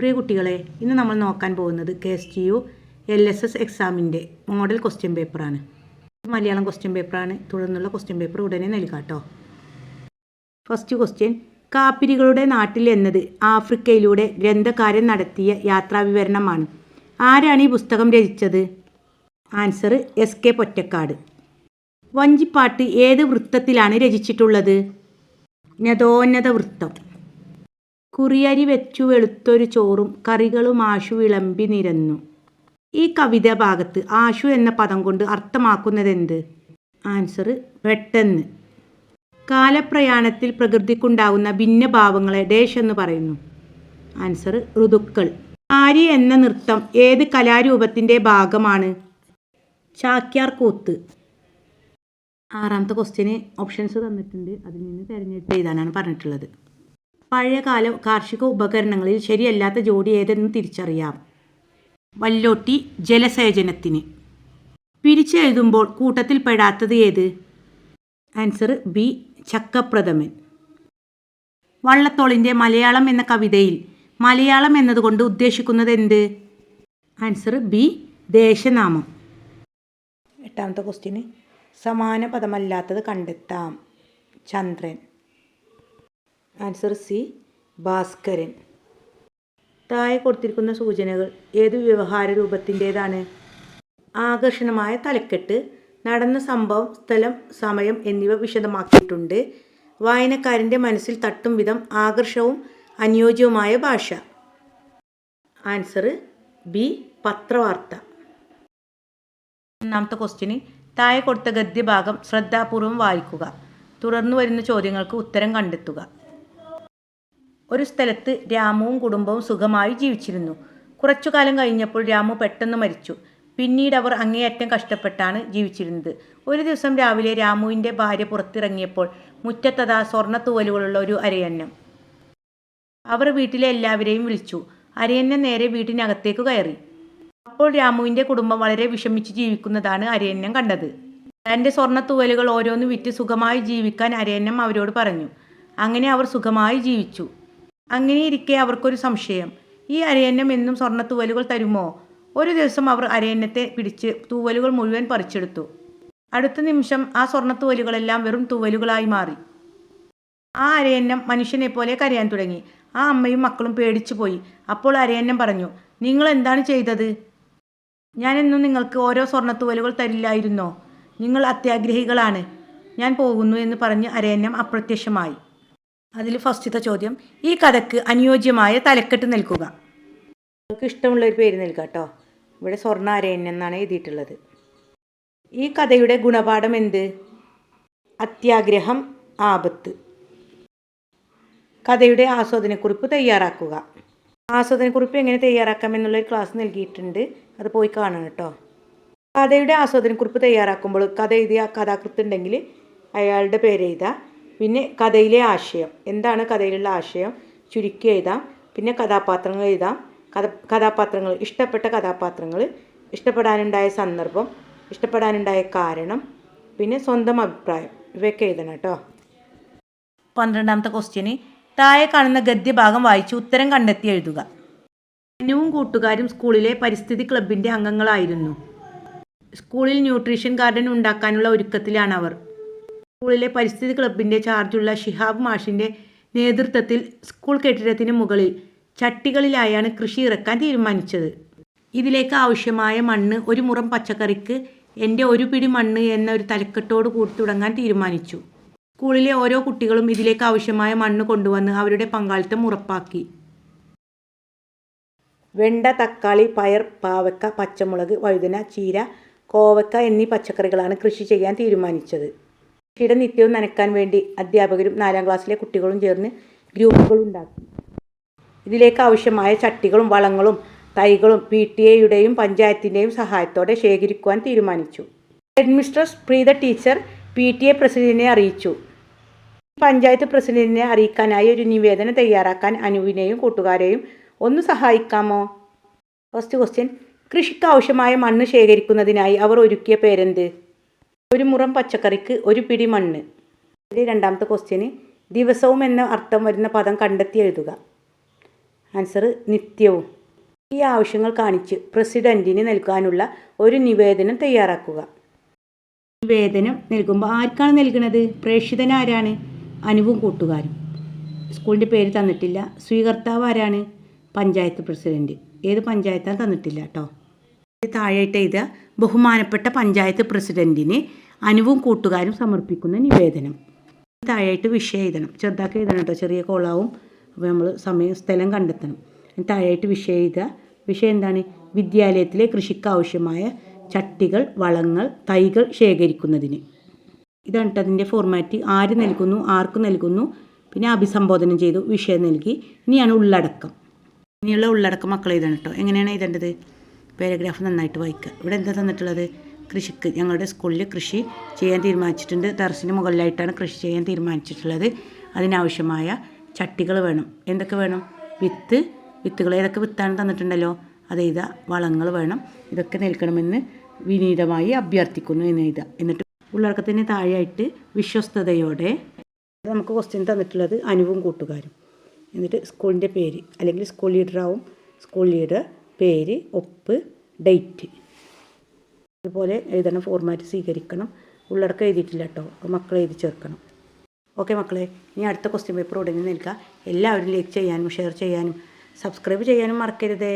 പ്രിയ കുട്ടികളെ ഇന്ന് നമ്മൾ നോക്കാൻ പോകുന്നത് K S T U L S S എക്സാമിന്റെ മോഡൽ ക്വസ്റ്റ്യൻ പേപ്പറാണ് മലയാളം ക്വസ്റ്റ്യൻ പേപ്പറാണ് തുടർന്നുള്ള ക്വസ്റ്റ്യൻ പേപ്പർ ഉടനെ നൽകാം കേട്ടോ ഫസ്റ്റ് ക്വസ്റ്റ്യൻ കാപ്പിരികളുടെ നാട്ടിൽ എന്നത് ആഫ്രിക്കയിലൂടെ ഗ്രന്ഥകാരൻ നടത്തിയ യാത്രാവിവരണമാണ്. ആരാണ് ഈ പുസ്തകം രചിച്ചത്? Answer S K Pottekkatt. വഞ്ചിപ്പാട്ട് ഏത് വൃത്തത്തിലാണ് രചിച്ചിട്ടുള്ളത്? ജ്ഞതോന്നത വൃത്തം. കുറിയരി വെച്ചു വെളുത്തൊരു ചോറും കറികളും ആശു വിളമ്പി നിരന്നു. ഈ കവിത ഭാഗത്ത് ആശു എന്ന പദം കൊണ്ട് അർത്ഥമാക്കുന്നത് എന്ത് ആൻസർ പെട്ടെന്ന്. കാലപ്രയാണത്തിൽ പ്രകൃതിക്കുണ്ടാകുന്ന ഭിന്നഭാവങ്ങളെ ഡേഷ് എന്ന് പറയുന്നു. ആൻസർ ഋതുക്കൾ. ആരി എന്ന നൃത്തം ഏത് കലാരൂപത്തിന്റെ ഭാഗമാണ്? ചാക്യാർ കൂത്ത് ആറാമത്തെ ക്വസ്റ്റ്യന് ഓപ്ഷൻസ് തന്നിട്ടുണ്ട്. അതിൽ നിന്ന് തിരഞ്ഞെടുത്ത് എഴുതാനാണ് പറഞ്ഞിട്ടുള്ളത്. പഴയകാല കാർഷിക ഉപകരണങ്ങളിൽ ശരിയല്ലാത്ത ജോഡി ഏതെന്ന് തിരിച്ചറിയാം. വല്ലോട്ടി ജലസേചനത്തിന്. പിരിച്ചെഴുതുമ്പോൾ കൂട്ടത്തിൽ പെടാത്തത് ഏത്? ആൻസർ ബി ചക്കപ്രഥമൻ. വള്ളത്തോളിന്റെ മലയാളം എന്ന കവിതയിൽ മലയാളം എന്നതുകൊണ്ട് ഉദ്ദേശിക്കുന്നത് എന്ത്? ആൻസർ ബി ദേശനാമം. എട്ടാമത്തെ ക്വസ്റ്റ്യന് സമാന പദമല്ലാത്തത് കണ്ടെത്താം. ചന്ദ്രൻ. ആൻസർ സി ഭാസ്കരൻ. താഴെ കൊടുത്തിരിക്കുന്ന സൂചനകൾ ഏത് വ്യവഹാര രൂപത്തിന്റേതാണ്? ആകർഷണമായ തലക്കെട്ട് നടന്ന സംഭവം സ്ഥലം സമയം എന്നിവ വിശദമാക്കിയിട്ടുണ്ട്. വായനക്കാരന്റെ മനസ്സിൽ തട്ടും വിധം ആകർഷവും അനുയോജ്യവുമായ ഭാഷ. ആൻസർ ബി പത്രവാർത്ത. ഒന്നാമത്തെ ക്വസ്റ്റ്യന് താഴെ കൊടുത്ത ഗദ്യഭാഗം ശ്രദ്ധാപൂർവം വായിക്കുക. തുടർന്ന് വരുന്ന ചോദ്യങ്ങൾക്ക് ഉത്തരം കണ്ടെത്തുക. ഒരു സ്ഥലത്ത് രാമുവും കുടുംബവും സുഖമായി ജീവിച്ചിരുന്നു. കുറച്ചു കാലം കഴിഞ്ഞപ്പോൾ രാമു പെട്ടെന്ന് മരിച്ചു. പിന്നീട് അവർ അങ്ങേയറ്റം കഷ്ടപ്പെട്ടാണ് ജീവിച്ചിരുന്നത്. ഒരു ദിവസം രാവിലെ രാമുവിന്റെ ഭാര്യ പുറത്തിറങ്ങിയപ്പോൾ മുറ്റത്തതാ സ്വർണ തൂവലുകളുള്ള ഒരു അരയന്നം. അവർ വീട്ടിലെ എല്ലാവരെയും വിളിച്ചു. അരയന്നം നേരെ വീട്ടിനകത്തേക്ക് കയറി. അപ്പോൾ രാമുവിന്റെ കുടുംബം വളരെ വിഷമിച്ച് ജീവിക്കുന്നതാണ് അരയന്നം കണ്ടത്. തന്റെ സ്വർണ തൂവലുകൾ ഓരോന്ന് വിറ്റ് സുഖമായി ജീവിക്കാൻ അരയന്നം അവരോട് പറഞ്ഞു. അങ്ങനെ അവർ സുഖമായി ജീവിച്ചു. അങ്ങനെ ഇരിക്കെ അവർക്കൊരു സംശയം. ഈ അരയന്നം എന്നും സ്വർണ തൂവലുകൾ തരുമോ? ഒരു ദിവസം അവർ അരയന്നത്തെ പിടിച്ച് തൂവലുകൾ മുഴുവൻ പറിച്ചെടുത്തു. അടുത്ത നിമിഷം ആ സ്വർണ തൂവലുകളെല്ലാം വെറും തൂവലുകളായി മാറി. ആ അരയന്നം മനുഷ്യനെ പോലെ കരയാൻ തുടങ്ങി. ആ അമ്മയും മക്കളും പേടിച്ചു പോയി. അപ്പോൾ അരയന്നം പറഞ്ഞു നിങ്ങൾ എന്താണ് ചെയ്തത്? ഞാനെന്നും നിങ്ങൾക്ക് ഓരോ സ്വർണത്തൂവലുകൾ തരില്ലായിരുന്നോ? നിങ്ങൾ അത്യാഗ്രഹികളാണ്. ഞാൻ പോകുന്നു എന്ന് പറഞ്ഞ് അരയന്നം അപ്രത്യക്ഷമായി. അതിൽ ഫസ്റ്റത്തെ ചോദ്യം ഈ കഥയ്ക്ക് അനുയോജ്യമായ തലക്കെട്ട് നൽകുക നിങ്ങൾക്ക് ഇഷ്ടമുള്ള ഒരു പേര് നൽകുക കേട്ടോ. ഇവിടെ സ്വർണാരയൻ എന്നാണ് എഴുതിയിട്ടുള്ളത്. ഈ കഥയുടെ ഗുണപാഠം എന്ത്? അത്യാഗ്രഹം ആപത്ത്. കഥയുടെ ആസ്വാദനക്കുറിപ്പ് തയ്യാറാക്കുക. ആസ്വാദനക്കുറിപ്പ് എങ്ങനെ തയ്യാറാക്കാം എന്നുള്ളൊരു ക്ലാസ് നൽകിയിട്ടുണ്ട്. അത് പോയി കാണണം കേട്ടോ. കഥയുടെ ആസ്വാദനക്കുറിപ്പ് തയ്യാറാക്കുമ്പോൾ കഥ എഴുതിയ കഥാകൃത്ത് ഉണ്ടെങ്കിൽ അയാളുടെ പേര് എഴുതാം പിന്നെ കഥയിലെ ആശയം. എന്താണ് കഥയിലുള്ള ആശയം? ചുരുക്കി എഴുതാം. പിന്നെ കഥാപാത്രങ്ങൾ എഴുതാം. കഥ കഥാപാത്രങ്ങൾ ഇഷ്ടപ്പെട്ട കഥാപാത്രങ്ങൾ ഇഷ്ടപ്പെടാനുണ്ടായ സന്ദർഭം ഇഷ്ടപ്പെടാനുണ്ടായ കാരണം പിന്നെ സ്വന്തം അഭിപ്രായം. ഇവയൊക്കെ എഴുതണം കേട്ടോ. പന്ത്രണ്ടാമത്തെ ക്വസ്റ്റ്യന് താഴെ കാണുന്ന ഗദ്യഭാഗം വായിച്ച് ഉത്തരം കണ്ടെത്തി എഴുതുക. അനുവും കൂട്ടുകാരും സ്കൂളിലെ പരിസ്ഥിതി ക്ലബിന്റെ അംഗങ്ങളായിരുന്നു. സ്കൂളിൽ ന്യൂട്രീഷൻ ഗാർഡൻ ഉണ്ടാക്കാനുള്ള ഒരുക്കത്തിലാണ് അവർ സ്കൂളിലെ പരിസ്ഥിതി ക്ലബിന്റെ ചാർജുള്ള ഷിഹാബ് മാഷിന്റെ നേതൃത്വത്തിൽ സ്കൂൾ കെട്ടിടത്തിന് മുകളിൽ ചട്ടികളിലായാണ് കൃഷി ഇറക്കാൻ തീരുമാനിച്ചത്. ഇതിലേക്ക് ആവശ്യമായ മണ്ണ് ഒരു മുറം പച്ചക്കറിക്ക് എന്റെ ഒരു പിടി മണ്ണ് എന്ന ഒരു തലക്കെട്ടോട് കൂടി തുടങ്ങാൻ തീരുമാനിച്ചു. സ്കൂളിലെ ഓരോ കുട്ടികളും ഇതിലേക്ക് ആവശ്യമായ മണ്ണ് കൊണ്ടുവന്ന് അവരുടെ പങ്കാളിത്തം ഉറപ്പാക്കി. വെണ്ട തക്കാളി പയർ പാവക്ക പച്ചമുളക് വഴുതന ചീര കോവക്ക എന്നീ പച്ചക്കറികളാണ് കൃഷി ചെയ്യാൻ തീരുമാനിച്ചത്. കൃഷിയുടെ നിത്യവും നനയ്ക്കാൻ വേണ്ടി അധ്യാപകരും നാലാം ക്ലാസ്സിലെ കുട്ടികളും ചേർന്ന് ഗ്രൂപ്പുകൾ ഉണ്ടാക്കി ഇതിലേക്ക് ആവശ്യമായ ചട്ടികളും വളങ്ങളും തൈകളും പി ടി എയുടെയും പഞ്ചായത്തിന്റെയും സഹായത്തോടെ ശേഖരിക്കുവാൻ തീരുമാനിച്ചു. Head mistress Preetha teacher P T A പ്രസിഡന്റിനെ അറിയിച്ചു. പഞ്ചായത്ത് പ്രസിഡന്റിനെ അറിയിക്കാനായി ഒരു നിവേദനം തയ്യാറാക്കാൻ അനുവിനെയും കൂട്ടുകാരെയും ഒന്ന് സഹായിക്കാമോ? ഫസ്റ്റ് ക്വസ്റ്റ്യൻ കൃഷിക്ക് ആവശ്യമായ മണ്ണ് ശേഖരിക്കുന്നതിനായി അവർ ഒരുക്കിയ പേരെന്ത്? ഒരു മുറം പച്ചക്കറിക്ക് ഒരു പിടി മണ്ണ്. ഇതിൽ രണ്ടാമത്തെ ക്വസ്റ്റ്യന് ദിവസവും എന്ന അർത്ഥം വരുന്ന പദം കണ്ടെത്തി എഴുതുക. ആൻസർ നിത്യവും. ഈ ആവശ്യങ്ങൾ കാണിച്ച് പ്രസിഡന്റിന് നൽകാനുള്ള ഒരു നിവേദനം തയ്യാറാക്കുക. നിവേദനം നൽകുമ്പോൾ ആർക്കാണ് നൽകുന്നത്? പ്രേക്ഷിതൻ ആരാണ്? അനുവും കൂട്ടുകാരും. സ്കൂളിന്റെ പേര് തന്നിട്ടില്ല. സ്വീകർത്താവ് ആരാണ്? പഞ്ചായത്ത് പ്രസിഡന്റ്. ഏത് പഞ്ചായത്താണ് തന്നിട്ടില്ല കേട്ടോ താഴെയിട്ട് എഴുതുക. ബഹുമാനപ്പെട്ട പഞ്ചായത്ത് പ്രസിഡന്റിന് അനുവും കൂട്ടുകാരും സമർപ്പിക്കുന്ന നിവേദനം. താഴെയായിട്ട് വിഷയം എഴുതണം. ചെറുതാക്കി എഴുതണം കേട്ടോ ചെറിയ കോളാവും അപ്പോൾ നമ്മൾ സമയം സ്ഥലം കണ്ടെത്തണം. താഴെയായിട്ട് വിഷയം എഴുതുക. വിഷയം എന്താണ്? വിദ്യാലയത്തിലെ കൃഷിക്ക് ആവശ്യമായ ചട്ടികൾ വളങ്ങൾ തൈകൾ ശേഖരിക്കുന്നതിന്. ഇതാണ് അതിന്റെ ഫോർമാറ്റ് ആര് നൽകുന്നു? ആർക്ക് നൽകുന്നു? പിന്നെ അഭിസംബോധനം ചെയ്തു. വിഷയം നൽകി. ഇനിയാണ് ഉള്ളടക്കം. ഇനിയുള്ള ഉള്ളടക്കം മക്കൾ എഴുതണം കേട്ടോ എങ്ങനെയാണ് എഴുതേണ്ടത്? പാരഗ്രാഫ് നന്നായിട്ട് വായിക്കുക ഇവിടെ എന്താ തന്നിട്ടുള്ളത്? കൃഷിക്ക് ഞങ്ങളുടെ സ്കൂളിൽ കൃഷി ചെയ്യാൻ തീരുമാനിച്ചിട്ടുണ്ട്. ടെറസിന് മുകളിലായിട്ടാണ് കൃഷി ചെയ്യാൻ തീരുമാനിച്ചിട്ടുള്ളത്. അതിനാവശ്യമായ ചട്ടികൾ വേണം. എന്തൊക്കെ വേണം? വിത്ത് വിത്തുകൾ. ഏതൊക്കെ വിത്താണ് തന്നിട്ടുണ്ടല്ലോ? അത് എഴുതുക. വളങ്ങൾ വേണം. ഇതൊക്കെ നൽകണമെന്ന് വിനീതമായി അഭ്യർത്ഥിക്കുന്നു എന്ന് എഴുതുക. എന്നിട്ട് ഉള്ളടക്കത്തിന് താഴെയായിട്ട് വിശ്വസ്തയോടെ നമുക്ക് ക്വസ്റ്റ്യൻ തന്നിട്ടുള്ളത് അനുവും കൂട്ടുകാരും. എന്നിട്ട് സ്കൂളിന്റെ പേര് അല്ലെങ്കിൽ സ്കൂൾ ലീഡറാവും സ്കൂൾ ലീഡർ പേര് ഒപ്പ് ഡേറ്റ്. ഇതുപോലെ എഴുതണ ഫോർമാറ്റ് സ്വീകരിക്കണം. ഉള്ളടക്കം എഴുതിയിട്ടില്ല കേട്ടോ. മക്കൾ എഴുതി ചേർക്കണം. ഓക്കെ മക്കളെ ഇനി അടുത്ത ക്വസ്റ്റ്യൻ പേപ്പർ ഉടനെ നൽകുക എല്ലാവരും ലൈക്ക് ചെയ്യാനും ഷെയർ ചെയ്യാനും സബ്സ്ക്രൈബ് ചെയ്യാനും മറക്കരുതേ.